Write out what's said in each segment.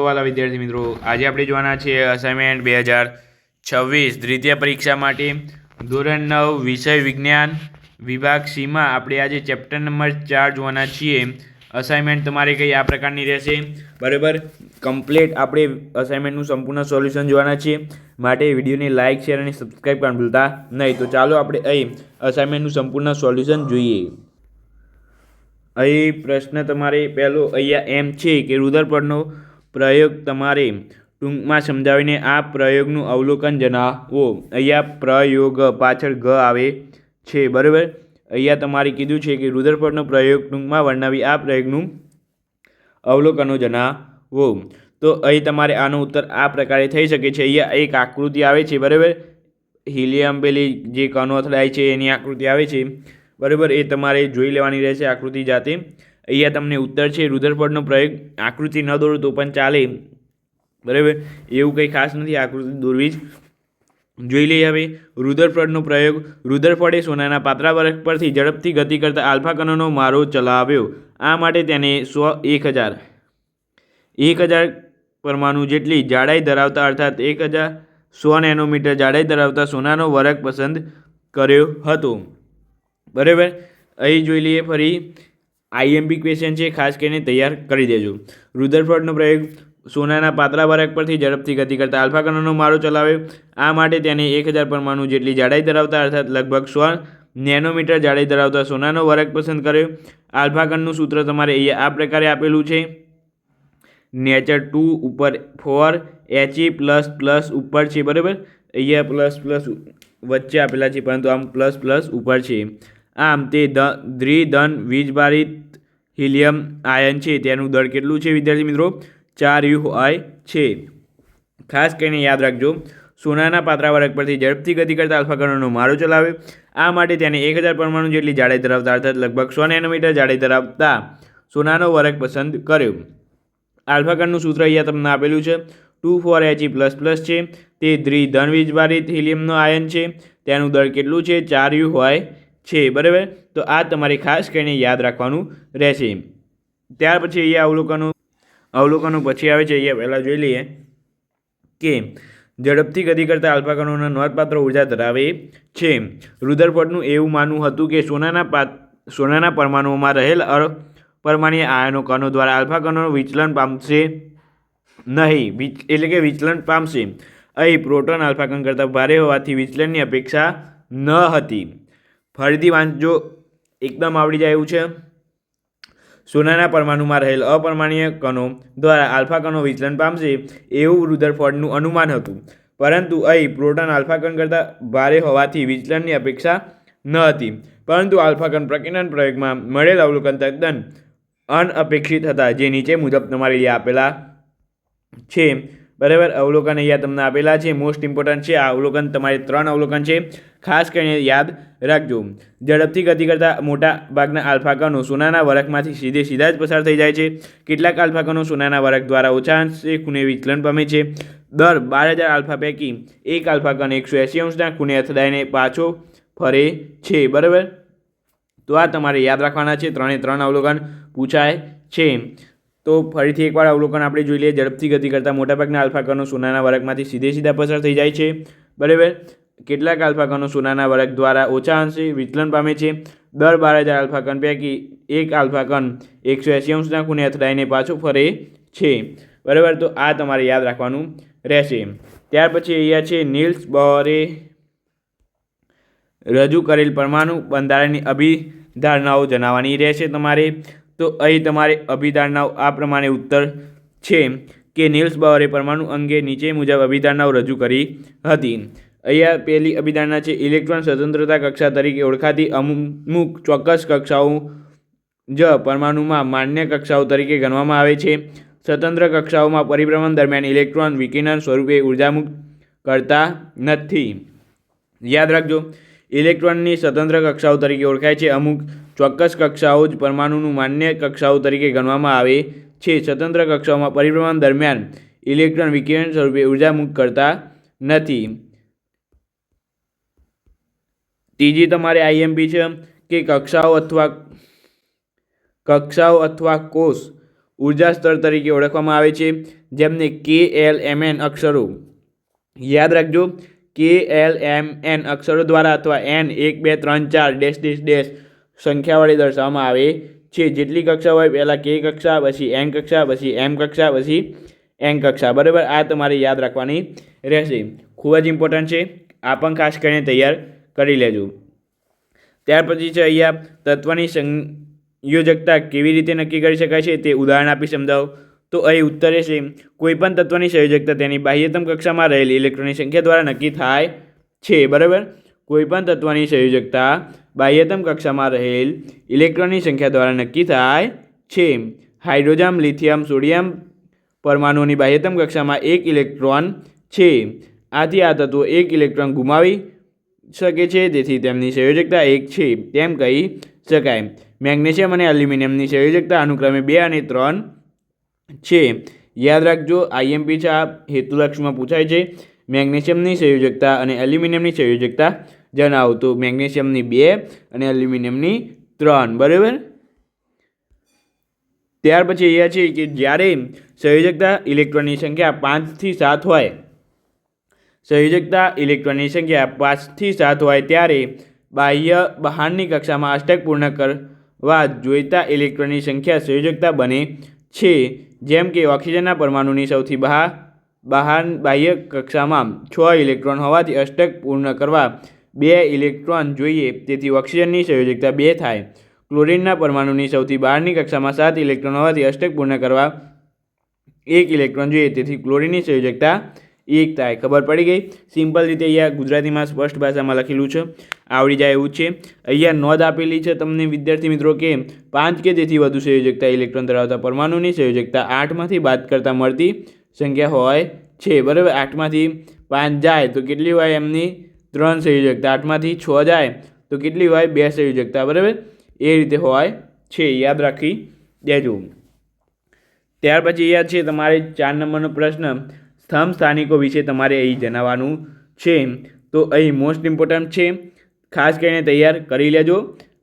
વાલા વિદ્યાર્થી મિત્રો, આજે આપણે જોવાના છે અસાઇનમેન્ટ બે હજાર છવ્વીસ. દ્વિતીય પરીક્ષા માટે ધોરણ નવ, વિષય વિજ્ઞાન વિભાગ સીમાં આપણે આજે ચેપ્ટર નંબર ચાર જોવાના છીએ. અસાઇનમેન્ટ તમારે કંઈ આ પ્રકારની રહેશે? બરાબર? કમ્પ્લીટ આપણે અસાઇનમેન્ટનું સંપૂર્ણ સોલ્યુશન જોવાના છીએ. માટે વિડીયોને લાઇક શેર અને સબસ્ક્રાઈબ કરવાનું ભૂલતા નહીં. તો ચાલો આપણે અહીં અસાઇનમેન્ટનું સંપૂર્ણ સોલ્યુશન જોઈએ. અહીં પ્રશ્ન તમારે પહેલો અહીંયા એમ છે કે રુદરપડનો પ્રયોગ તમારે ટૂંકમાં સમજાવીને આ પ્રયોગનું અવલોકન જણાવો. અહીંયા પ્રયોગ પાછળ ઘ આવે છે, બરાબર? અહીંયા તમારે કીધું છે કે રુદરફોર્ડનો પ્રયોગ ટૂંકમાં વર્ણવી આ પ્રયોગનું અવલોકનો જણાવો. તો અહીં તમારે આનો ઉત્તર આ પ્રકારે થઈ શકે છે. અહીંયા એક આકૃતિ આવે છે, બરાબર? હિલિયમ પેલી જે કણો અથડાય છે, એની આકૃતિ આવે છે, બરાબર? એ તમારે જોઈ લેવાની રહેશે આકૃતિ જાતે. અહીંયા તમને ઉત્તર છે રુદરફોર્ડનો પ્રયોગ, આકૃતિ ન દોરો તો પણ ચાલે. બરાબર? એવું કંઈ ખાસ નથી, આકૃતિ દોરવી જ. જોઈ લઈએ હવે રુદરફોર્ડનો પ્રયોગ રુદ્રફળે સોનાના પાતળા વર્ગ પરથી ઝડપથી ગતિ કરતા આલ્ફા કણોનો મારો ચલાવ્યો. આ માટે તેને સો એક હજાર. એક હજાર પરમાણુ જેટલી જાડાઈ ધરાવતા, અર્થાત એક હજાર સો નેનોમીટર જાડાઈ ધરાવતા સોનાનો વરખ પસંદ કર્યો હતો. બરાબર? અહીં જોઈ લઈએ ફરી. આઈએમપી ક્વેશ્ચન છે ખાસ કરીને તૈયાર કરી દેજો. રુદરફોર્ડનો પ્રયોગ સોનાના પાતળા વરખ પરથી ઝડપથી ગતિ કરતા આલ્ફા કણોનો મારો ચલાવ્યો આ માટે તેને એક હજાર પરમાણુ જેટલી જાડાઈ ધરાવતા અર્થાત લગભગ સો નેનોમીટર જાડાઈ ધરાવતા સોનાનો વરખ પસંદ કર્યો. આલ્ફા કણનું સૂત્ર તમારે અહીંયા આ પ્રકારે આપેલું છે. નેચર ટુ ઉપર four H E plus plus ઉપર છે, બરાબર? અહીંયા પ્લસ પ્લસ વચ્ચે આપેલા છે, પરંતુ આમ પ્લસ પ્લસ ઉપર છે. આમ તે દ્વિધન વીજભારિત, હિલિયમ, આયન છે. તેનું દળ કેટલું છે વિદ્યાર્થી મિત્રો? ચાર યુ આય છે. ખાસ કરીને યાદ રાખજો, સોનાના પાતળા વર્ગ પરથી ઝડપથી ગતિ કરતા કણોનો મારો ચલાવે. આ માટે તેને એક હજાર પરમાણુ જેટલી જાડાઈ ધરાવતા, અર્થાત લગભગ સો નેનોમીટર જાડાઈ ધરાવતા સોનાનો વર્ગ પસંદ કર્યો. આલ્ફા સૂત્ર અહીંયા તમને આપેલું છે. Two four H plus plus છે. તે દ્વિધન વીજભારિત, હિલિયમનો આયન છે. તેનું દળ કેટલું છે? ચાર યુ હોય છે, બરાબર? તો આ તમારે ખાસ કરીને યાદ રાખવાનું રહેશે. ત્યાર પછી અહીંયા અવલોકનો અવલોકનો પછી આવે છે, અહીંયા પહેલાં જોઈ લઈએ કે ઝડપથી ગતિ કરતા આલ્ફાકણોના નોંધપાત્ર ઊર્જા ધરાવે છે. રુદરફોર્ડનું એવું માનવું હતું કે સોનાના પાત, સોનાના પરમાણુઓમાં રહેલ પરમાણીય આયનો કણો દ્વારા આલ્ફાકણો વિચલન પામશે નહીં. એટલે કે વિચલન પામશે. અહીં પ્રોટોન આલ્ફાકણ કરતાં ભારે હોવાથી વિચલનની અપેક્ષા ન હતી. ફરીથી વાંચજો. એકદમ આવડી જાય એવું છે. સોનાના પરમાણુમાં રહેલ અપરમાણીય કણો દ્વારા આલ્ફા કણો વિચલન પામશે એવું રુદરફોર્ડનું અનુમાન હતું. પરંતુ અહીં પ્રોટોન આલ્ફા કણ કરતાં ભારે હોવાથી વિચલનની અપેક્ષા ન હતી. પરંતુ આલ્ફા કણ પ્રકીર્ણન પ્રયોગમાં મળેલ અવલોકન તદ્દન અનઅપેક્ષિત હતા, જે નીચે મુજબ તમારે આપેલા છે. બરાબર? અવલોકન અહીંયા તમને આપેલા છે. મોસ્ટ ઇમ્પોર્ટન્ટ છે, આ અવલોકન તમારે ત્રણ અવલોકન છે. ખાસ કરીને યાદ રાખજો. ઝડપથી ગતિ કરતા મોટા ભાગના આલ્ફા કણો સોનાના વરખમાંથી સીધે સીધા જ પસાર થઈ જાય છે. કેટલાક આલ્ફા કણો સોનાના વરખ દ્વારા ઓછા અંશે ખૂણે વિચલન પામે છે. દર બાર હજાર આલ્ફા પૈકી એક આલ્ફા એકસો એંસી અંશના ખૂણે અથડાઈને પાછો ફરે છે. બરાબર? તો આ તમારે યાદ રાખવાના છે. ત્રણે ત્રણ અવલોકન પૂછાય છે. તો ફરીથી એકવાર અવલોકન આપણે જોઈ લઈએ. ઝડપથી ગતિ કરતાં મોટાભાગના આલ્ફા સોનાના વરગમાંથી સીધે સીધા પસાર થઈ જાય છે. બરાબર? કેટલાક આલ્ફા કણો સોનાના વર્ગ દ્વારા ઓછા અંશે વિચલન પામે છે. દર બાર હજાર આલ્ફા કણ પૈકી એક આલ્ફા કણ એકસો એંસી અંશના ખૂણે અથડાઈને પાછું ફરે છે. બરાબર? તો આ તમારે યાદ રાખવાનું રહેશે. ત્યાર પછી અહીંયા છે નીલ્સ બોરે રજૂ કરેલ પરમાણુ બંધારણની અભિધારણાઓ જણાવવાની રહેશે તમારે. તો અહીં તમારે અભિધારણાઓ આ પ્રમાણે ઉત્તર છે કે નિલ્સ બાવરે પરમાણુ અંગે નીચે મુજબ અભિધારણાઓ રજૂ કરી હતી. અહીંયા પહેલી અભિધારણા છે, ઇલેક્ટ્રોન સ્વતંત્રતા કક્ષા તરીકે ઓળખાતી અમુક ચોક્કસ કક્ષાઓ જ પરમાણુમાં માન્ય કક્ષાઓ તરીકે ગણવામાં આવે છે. સ્વતંત્ર કક્ષાઓમાં પરિભ્રમણ દરમિયાન ઇલેક્ટ્રોન વિકિરણ સ્વરૂપે ઉર્જામુક્ત કરતા નથી. યાદ રાખજો, ઇલેક્ટ્રોનની સ્વતંત્ર કક્ષાઓ તરીકે ઓળખાય છે અમુક ચોક્કસ કક્ષાઓ જ પરમાણુનું માન્ય કક્ષાઓ તરીકે ગણવામાં આવે છે. સ્વતંત્ર કક્ષાઓમાં પરિભ્રમણ દરમિયાન ઇલેક્ટ્રોન વિકિરણ સ્વરૂપે ઊર્જા મુક્ત કરતા નથી. ત્રીજી તમારે આઈએમપી છે કે કક્ષાઓ અથવા કક્ષાઓ અથવા કોષ ઊર્જા સ્તર તરીકે ઓળખવામાં આવે છે, જેમને કે એલ એમ એન અક્ષરો. યાદ રાખજો કે એલ એમ એન અક્ષરો દ્વારા અથવા એન એક બે ત્રણ ચાર ડેશ ડેશ ડેશ સંખ્યા વડે દર્શાવવામાં આવે છે. જેટલી કક્ષા હોય પહેલાં કે કક્ષા, પછી એન કક્ષા, પછી એમ કક્ષા, પછી એન કક્ષા. બરાબર? આ તમારે યાદ રાખવાની રહેશે. ખૂબ જ ઇમ્પોર્ટન્ટ છે. આ પણ ખાસ કરીને તૈયાર કરી લેજો. ત્યાર પછી છે અહીંયા તત્વની સંયોજકતા કેવી રીતે નક્કી કરી શકાય છે તે ઉદાહરણ આપી સમજાવો. તો અહીં ઉત્તરે છે કોઈપણ તત્વની સંયોજકતા તેની બાહ્યતમ કક્ષામાં રહેલી ઇલેક્ટ્રોનની સંખ્યા દ્વારા નક્કી થાય છે. બરાબર? કોઈપણ તત્વની સંયોજકતા બાહ્યતમ કક્ષામાં રહેલ ઇલેક્ટ્રોનની સંખ્યા દ્વારા નક્કી થાય છે. હાઇડ્રોજન, લિથિયમ, સોડિયમ પરમાણુઓની બાહ્યતમ કક્ષામાં એક ઇલેક્ટ્રોન છે. આથી આ તત્વો એક ઇલેક્ટ્રોન ગુમાવી શકે છે તેથી તેમની સંયોજકતા એક છે. તેમ કહી શકાય. મેગ્નેશિયમ અને એલ્યુમિનિયમની સંયોજકતા અનુક્રમે બે અને ત્રણ છે. યાદ રાખજો આઈએમપી છે હેતુલક્ષમાં પૂછાય છે. મેગ્નેશિયમની સંયોજકતા અને એલ્યુમિનિયમની સંયોજકતા જણાવો તો મેગ્નેશિયમની બે અને એલ્યુમિનિયમની ત્રણ. બરાબર? ત્યાર પછી અહીંયા છે કે જ્યારે સંયોજકતા ઇલેક્ટ્રોનની સંખ્યા પાંચથી સાત હોય, સંયોજકતા ઇલેક્ટ્રોનની સંખ્યા પાંચથી સાત હોય ત્યારે બાહ્ય બહારની કક્ષામાં અષ્ટક પૂર્ણ કરવા જોઈતા ઇલેક્ટ્રોનની સંખ્યા સંયોજકતા બને છે. જેમ કે ઓક્સિજનના પરમાણુની સૌથી બહાર બહાર બાહ્ય કક્ષામાં છ ઇલેક્ટ્રોન હોવાથી અષ્ટક પૂર્ણ કરવા બે ઇલેક્ટ્રોન જોઈએ, તેથી ઓક્સિજનની સંયોજકતા બે થાય. ક્લોરિનના પરમાણુની સૌથી બહારની કક્ષામાં સાત ઇલેક્ટ્રોન હોવાથી અષ્ટક પૂર્ણ કરવા એક ઇલેક્ટ્રોન જોઈએ, તેથી ક્લોરિનની સંયોજકતા એક થાય. ખબર પડી ગઈ? સિમ્પલ રીતે અહીંયા ગુજરાતીમાં સ્પષ્ટ ભાષામાં લખેલું છે. આવડી જાય એવું છે. અહીંયા નોંધ આપેલી છે તમને, વિદ્યાર્થી મિત્રો, કે પાંચ કે તેથી વધુ સંયોજકતા ઇલેક્ટ્રોન ધરાવતા પરમાણુની સંયોજકતા આઠમાંથી બાદ કરતાં મળતી સંખ્યા હોય છે. બરાબર? આઠમાંથી પાંચ જાય, તો કેટલી હોય એમની? ત્રણ સંયોજકતા આઠમાંથી છ જાય, તો કેટલી હોય? બે સંયોજકતા બરાબર એ રીતે હોય છે. યાદ રાખી દેજો. ત્યાર પછી યાદ છે, તમારે ચાર નંબરનો પ્રશ્ન સ્તંભ સ્થાનિકો વિશે તમારે અહીં જણાવવાનું છે. તો અહીં મોસ્ટ ઇમ્પોર્ટન્ટ છે, ખાસ કરીને તૈયાર કરી લેજો.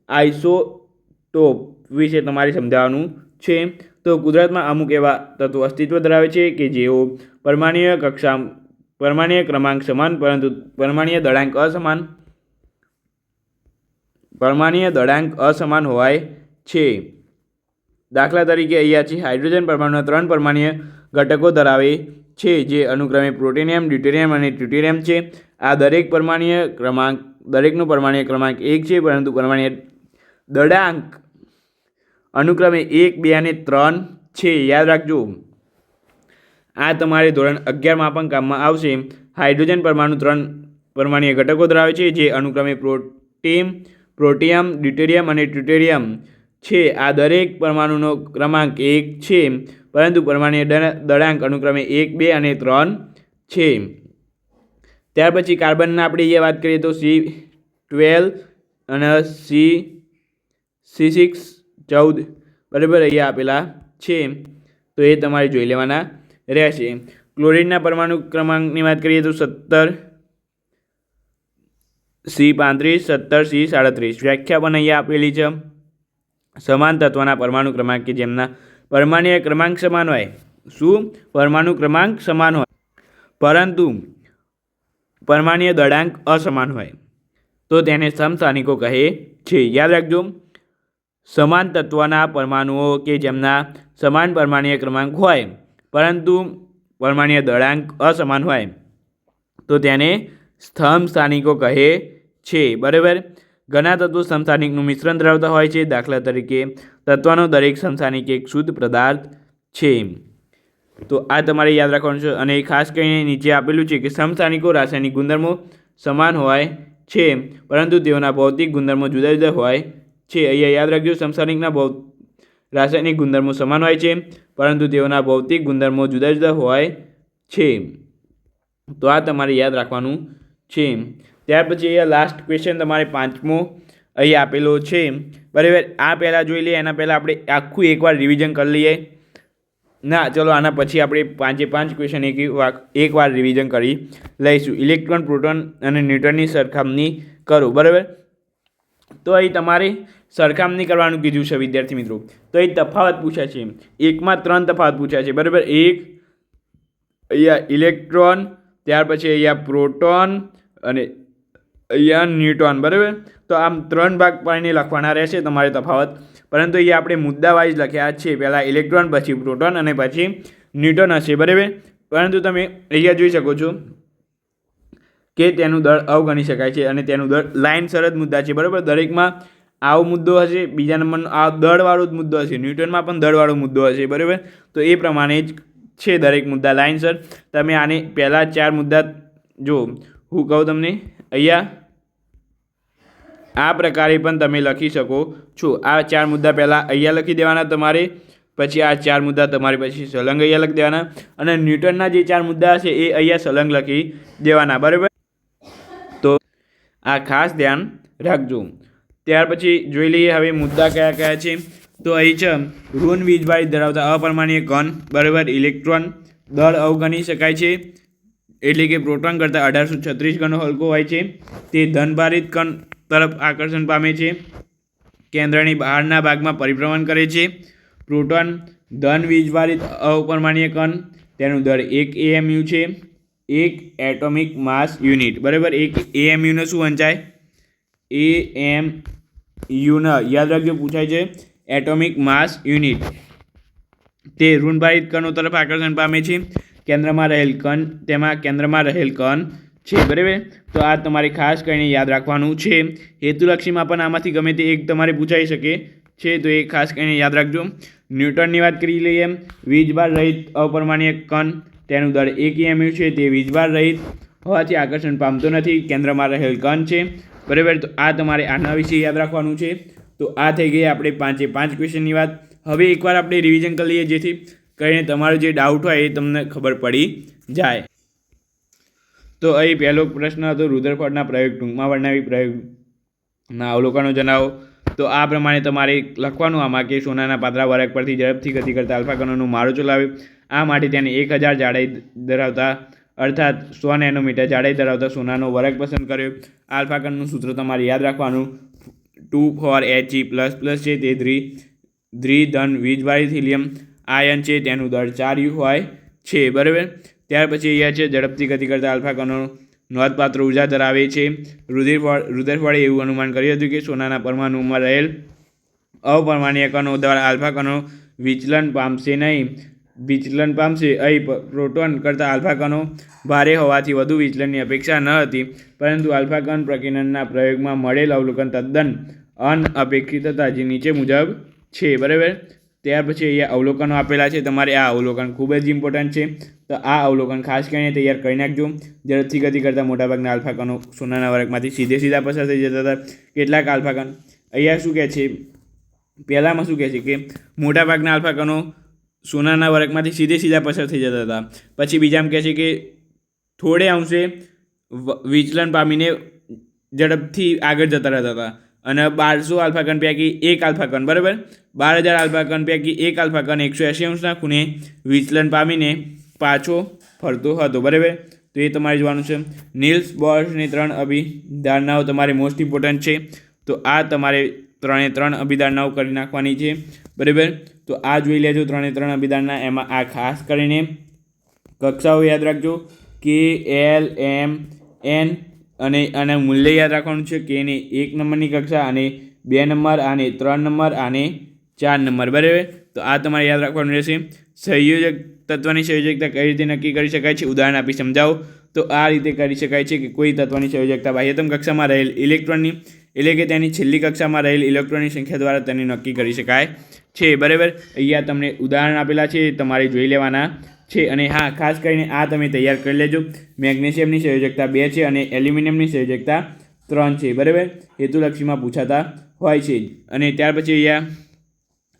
આઇસોટોપ વિશે તમારે સમજાવવાનું છે. તો કુદરતમાં અમુક એવા તત્વો અસ્તિત્વ ધરાવે છે કે જેઓ પરમાણ્વીય કક્ષા પરમાણ્વીય ક્રમાંક સમાન, પરંતુ પરમાણીય દળાંક અસમાન. પરમાણીય દળાંક અસમાન હોય છે. દાખલા તરીકે અહીંયા છે હાઇડ્રોજન પરમાણુના ત્રણ પરમાણીય ઘટકો ધરાવે છે, જે અનુક્રમે પ્રોટેનિયમ, ડ્યુટેરિયમ અને ટ્યુટેરિયમ છે. આ દરેક પરમાણીય ક્રમાંક, દરેકનો પરમાણીય ક્રમાંક એક છે, પરંતુ પરમાણીય દળાંક અનુક્રમે એક, બે અને ત્રણ છે. યાદ રાખજો. આ તમારે ધોરણ અગિયારમાં પણ કામમાં આવશે. હાઇડ્રોજન પરમાણુ ત્રણ પરમાણીય ઘટકો ધરાવે છે, જે અનુક્રમે પ્રોટીમ પ્રોટિયમ, ડ્યુટેરિયમ અને ટ્યુટેરિયમ છે. આ દરેક પરમાણુનો ક્રમાંક એક છે, પરંતુ પરમાણીય દળાંક અનુક્રમે એક, બે અને ત્રણ છે. ત્યાર પછી કાર્બનના આપણે એ વાત કરીએ તો સી ટ્વેલ્વ અને સી સી સિક્સ, ચૌદ બરાબર અહીંયા આપેલા છે. તો એ તમારે જોઈ લેવાના રહેશે ક્લોરિનના પરમાણુ ક્રમાંકની વાત કરીએ તો સત્તર સી પાંત્રીસ, સત્તર સી સાડત્રીસ. વ્યાખ્યા પણ અહીંયા આપેલી છે. સમાન તત્વના પરમાણુ ક્રમાંક કે જેમના પરમાણીય ક્રમાંક સમાન હોય. શું? પરમાણુ ક્રમાંક સમાન હોય. પરંતુ પરમાણીય દળાંક અસમાન હોય. તો તેને સમસ્થાનિકો કહે છે. યાદ રાખજો. સમાન તત્વના પરમાણુઓ કે જેમના સમાન પરમાણીય ક્રમાંક હોય પરંતુ પરમાણીય દળાંક અસમાન હોય તો તેને સ્થમ સ્થાનિકો કહે છે. બરાબર? ઘણા તત્વો સમસ્થાનિકનું મિશ્રણ ધરાવતા હોય છે. દાખલા તરીકે, તત્વનો દરેક સમસ્થાનિક એક શુદ્ધ પદાર્થ છે. તો આ તમારે યાદ રાખવાનું છે અને ખાસ કરીને નીચે આપેલું છે કે સમસ્થાનિકો રાસાયણિક ગુણધર્મો સમાન હોય છે, પરંતુ તેઓના ભૌતિક ગુણધર્મો જુદા જુદા હોય છે. અહીંયા યાદ રાખજો સમસ્થાનિકના ભૌ રાસાયણિક ગુણધર્મો સમાન હોય છે, પરંતુ તેઓના ભૌતિક ગુણધર્મો જુદા જુદા હોય છે. તો આ તમારે યાદ રાખવાનું છે. ત્યાર પછી અહીંયા લાસ્ટ ક્વેશ્ચન તમારે પાંચમો અહીં આપેલો છે. બરાબર, આ પહેલાં જોઈ લઈએ, એના પહેલાં આપણે આખું એકવાર રિવિઝન કરી લઈએ. ના, ચલો, આના પછી આપણે પાંચે પાંચ ક્વેશ્ચન એક એકવાર રિવિઝન કરી લઈશું. ઇલેક્ટ્રોન પ્રોટોન અને ન્યૂટનની સરખામણી કરો, બરાબર? તો અહીં તમારે સરખામણી કરવાનું કીધું છે વિદ્યાર્થી મિત્રો. તો અહીં તફાવત પૂછ્યા છે. એકમાં ત્રણ તફાવત પૂછ્યા છે. બરાબર? એક, અહીંયા ઇલેક્ટ્રોન, ત્યાર પછી અહીંયા પ્રોટોન અને અહીંયા ન્યૂટોન. બરાબર? તો આમ ત્રણ ભાગ પાડીને લખવાના રહેશે તમારે તફાવત. પરંતુ અહીંયા આપણે મુદ્દાવાઇઝ લખ્યા છે. પહેલાં ઇલેક્ટ્રોન, પછી પ્રોટોન અને પછી ન્યુટ્રોન હશે. બરાબર? પરંતુ તમે અહીંયા જોઈ શકો છો કે તેનું દળ અવગણી શકાય છે અને તેનું દળ લાઇન સરજ મુદ્દા છે, બરાબર? દરેકમાં આવો મુદ્દો હશે, બીજા નંબરનો આ દળવાળો જ મુદ્દો હશે, ન્યૂટનમાં પણ દળવાળો મુદ્દો હશે, બરાબર? તો એ પ્રમાણે જ છે દરેક મુદ્દા લાઇનસર તમે આને પહેલાં ચાર મુદ્દા જો હું કહું તમને, અહીંયા આ પ્રકારે પણ તમે લખી શકો છો. આ ચાર મુદ્દા પહેલાં અહીંયા લખી દેવાના તમારે, પછી આ ચાર મુદ્દા તમારે પછી સલંગ અહીંયા લખી દેવાના. અને ન્યૂટનના જે ચાર મુદ્દા હશે એ અહીંયા સલંગ લખી દેવાના, બરાબર? આ ખાસ ધ્યાન રાખજો. ત્યાર પછી જોઈ લઈએ હવે મુદ્દા કયા કયા છે. તો અહીં છે, ઋણ વીજભારી ધરાવતા અપરમાણીય કણ બરાબર ઇલેક્ટ્રોન દળ અવગણી શકાય છે. એટલે કે પ્રોટોન કરતાં અઢારસો છત્રીસ ગણો હલકો હોય છે. તે ધનભારિત કણ તરફ આકર્ષણ પામે છે. કેન્દ્રની બહારના ભાગમાં પરિભ્રમણ કરે છે. પ્રોટોન ધન વીજભારિત અપરમાણીય કણ તેનું દળ એક એએમયુ છે. એક એટોમિક માસ યુનિટ. બરાબર? એક એએમયુને શું વંચાય? એ એમ યુન. યાદ રાખજો, પૂછાય છે. Atomic mass unit. તે ઋણભારિત કણો તરફ આકર્ષણ પામે છે. કેન્દ્રમાં રહેલ કણ તેમાં કેન્દ્રમાં રહેલ કણ છે. બરાબર? તો આ તમારે ખાસ કરીને યાદ રાખવાનું છે. હેતુલક્ષીમાં પણ આમાંથી ગમે તે એક તમારે પૂછાઈ શકે છે. તો એ ખાસ કરીને યાદ રાખજો. ન્યૂટનની વાત કરી લઈએ. વીજભાર રહિત અપરમાણીય કણ તેનું દળ એક એમયુ છે, તે વીજભાર રહિત હોવાથી આકર્ષણ પામતો નથી, કેન્દ્રમાં રહેલ કણ છે. બરાબર, તો આ તમારે આના વિશે યાદ રાખવાનું છે. તો આ થઈ ગઈ આપણે પાંચે પાંચ ક્વેશ્ચનની વાત. હવે એકવાર આપણે રિવિઝન કરી લઈએ, જેથી કરીને તમારો જે ડાઉટ હોય એ તમને ખબર પડી જાય. તો અહીં પહેલો પ્રશ્ન હતો, રુદ્રફળના પ્રયોગ ટૂંકમાં વર્ણવી પ્રયોગના અવલોકનો જણાવો. તો આ પ્રમાણે તમારે લખવાનું, આમાં કે સોનાના પાતળા વરગ પરથી ઝડપથી ગતિ કરતા કણોનો મારો ચલાવ્યો આ માટે તેને એક હજાર જાડાઈ ધરાવતા, અર્થાત સો નેનોમીટર જાડાઈ ધરાવતા સોનાનો વર્ગ પસંદ કર્યો. આલ્ફા કણનું સૂત્ર તમારે યાદ રાખવાનું. Two four H E plus plus છે તે ધ્રી ધ્રી ધન વીજવાળી થિલિયમ. આયન છે તેનું દળ ચાર યુ હોય છે, બરાબર? ત્યાર પછી અહીંયા છે ઝડપથી ગતિ કરતા આલ્ફા નોંધપાત્ર ઊર્જા ધરાવે છે. રુધિરફળ, રુધિરફળે એવું અનુમાન કર્યું હતું કે સોનાના પરમાણુમાં રહેલ અપરમાણીય કણો દ્વારા આલ્ફા કણો વિચલન પામશે નહીં. વિચલન પામશે અહીં પ્રોટોન કરતાં આલ્ફા કણો ભારે હોવાથી વધુ વિચલનની અપેક્ષા ન હતી, પરંતુ આલ્ફા કણ પ્રયોગમાં મળેલ અવલોકન તદ્દન અનઅપેક્ષિત હતા, જે નીચે મુજબ છે. બરાબર? ત્યાર પછી અહીંયા અવલોકનો આપેલા છે. તમારે આ અવલોકન ખૂબ જ ઇમ્પોર્ટન્ટ છે. તો આ અવલોકન ખાસ કરીને તૈયાર કરી નાખજો. ઝડપથી ગતિ કરતાં મોટાભાગના આલ્ફાકણો સોનાના વર્ગમાંથી સીધે સીધા પસાર થઈ જતા હતા. કેટલાક આલ્ફાકન અહીંયા શું કહે છે? પહેલાંમાં શું કહે છે કે મોટાભાગના આલ્ફા કણો સોનાના વર્ગમાંથી સીધે સીધા પસાર થઈ જતા હતા. પછી બીજા એમ કહે છે કે થોડે અંશે વિચલન પામીને ઝડપથી આગળ જતા રહેતા હતા. અને બારસો આલ્ફા પૈકી એક આલ્ફા બરાબર? બાર હજાર આલ્ફા કણ પૈકી એક આલ્ફા એકસો એંસી અંશના ખૂણે વિચલન પામીને પાછો ફરતો હતો, બરાબર? તો એ તમારે જોવાનું છે. નીલ્સ બોર્સની ત્રણ અભિધારણાઓ તમારે મોસ્ટ ઇમ્પોર્ટન્ટ છે. તો આ તમારે ત્રણે ત્રણ અભિધારણાઓ કરી નાખવાની છે, બરાબર? તો આ જોઈ લેજો ત્રણે ત્રણ અભિદાનના એમાં આ ખાસ કરીને કક્ષાઓ યાદ રાખજો. કે એલ એમ એન અને આને મૂલ્ય યાદ રાખવાનું છે. કે એને એક નંબરની કક્ષા અને બે નંબર અને ત્રણ નંબર અને ચાર નંબર. બરાબર? તો આ તમારે યાદ રાખવાનું રહેશે. સંયોજક તત્વની સંયોજકતા કઈ રીતે નક્કી કરી શકાય છે? ઉદાહરણ આપી સમજાવો. તો આ રીતે કરી શકાય છે કે કોઈ તત્વની સંયોજકતા બાહ્યતમ કક્ષામાં રહેલ ઇલેક્ટ્રોનની એટલે કે તેની છેલ્લી કક્ષામાં રહેલ ઇલેક્ટ્રોનની સંખ્યા દ્વારા તેને નક્કી કરી શકાય છે. બરાબર? અહીંયા તમને ઉદાહરણ આપેલા છે, તમારે જોઈ લેવાના છે. અને હા, ખાસ કરીને આ તમે તૈયાર કરી લેજો. મેગ્નેશિયમની સંયોજકતા બે છે અને એલ્યુમિનિયમની સંયોજકતા ત્રણ છે. બરાબર? હેતુલક્ષીમાં પૂછાતા હોય છે. અને ત્યાર પછી અહીંયા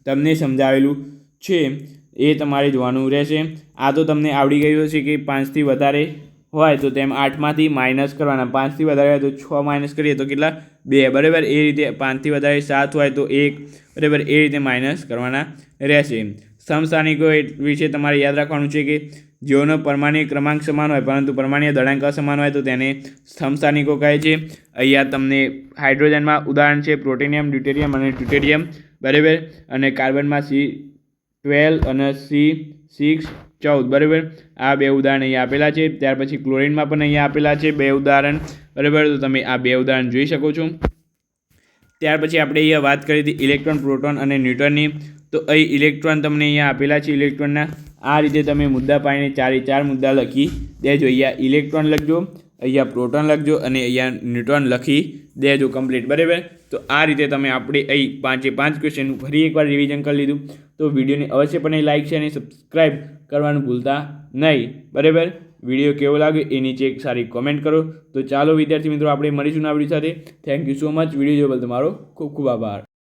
તમને સમજાવેલું છે. એ તમારે જોવાનું રહેશે. આ તો તમને આવડી ગયું હશે કે પાંચથી વધારે હોય તો તેમ આઠમાંથી માઇનસ કરવાના. પાંચથી વધારે હોય તો છ માઇનસ કરીએ તો કેટલા? બે. બરાબર? એ રીતે પાંચથી વધારે સાત હોય તો એક. બરાબર? એ રીતે માઇનસ કરવાના રહેશે. સમસ્થાનિકો વિશે તમારે યાદ રાખવાનું છે કે જેઓનો પરમાણ્વીય ક્રમાંક સમાન હોય, પરંતુ પરમાણ્વીય દળાંક સમાન હોય તો તેને સમસ્થાનિકો કહે છે. અહીંયા તમને હાઇડ્રોજનમાં ઉદાહરણ છે, પ્રોટેનિયમ, ડ્યુટેરિયમ અને ટ્યુટેરિયમ બરાબર? અને કાર્બનમાં સી ટ્વેલ્વ અને સી સિક્સ ચૌદ, બરાબર? આ બે ઉદાહરણ અહીંયા આપેલા છે. ત્યાર પછી ક્લોરિનમાં પણ અહીંયા આપેલા છે બે ઉદાહરણ. બરાબર? તો તમે આ બે ઉદાહરણ જોઈ શકો છો. ત્યાર પછી આપણે અહીંયા વાત કરી હતી ઇલેક્ટ્રોન, પ્રોટોન અને ન્યૂટનની. તો અહીં ઇલેક્ટ્રોન તમને અહીંયા આપેલા છે ઇલેક્ટ્રોનના. આ રીતે તમે મુદ્દા પાડીને ચારે ચાર મુદ્દા લખી દેજો. અહીંયા ઇલેક્ટ્રોન લખજો, અહીંયા પ્રોટોન લખજો અને અહીંયા ન્યૂટ્રોન લખી દેજો કમ્પ્લીટ. બરાબર? તો આ રીતે તમે આપણે અહીં પાંચે પાંચ ક્વેશ્ચનનું ફરી એકવાર રિવિઝન કરી લીધું. તો વિડીયોને અવશ્યપણે લાઇક છે અને સબસ્ક્રાઈબ કરવાનું ભૂલતા નહીં. બરાબર? વીડિયો કેવો લાગે એ નીચે એક સારી કોમેન્ટ કરો. તો ચાલો વિદ્યાર્થી મિત્રો, આપણે મળીશું ના વીડિયો સાથે. Thank you so much video જોવા બદલ તમારો ખૂબ ખૂબ આભાર.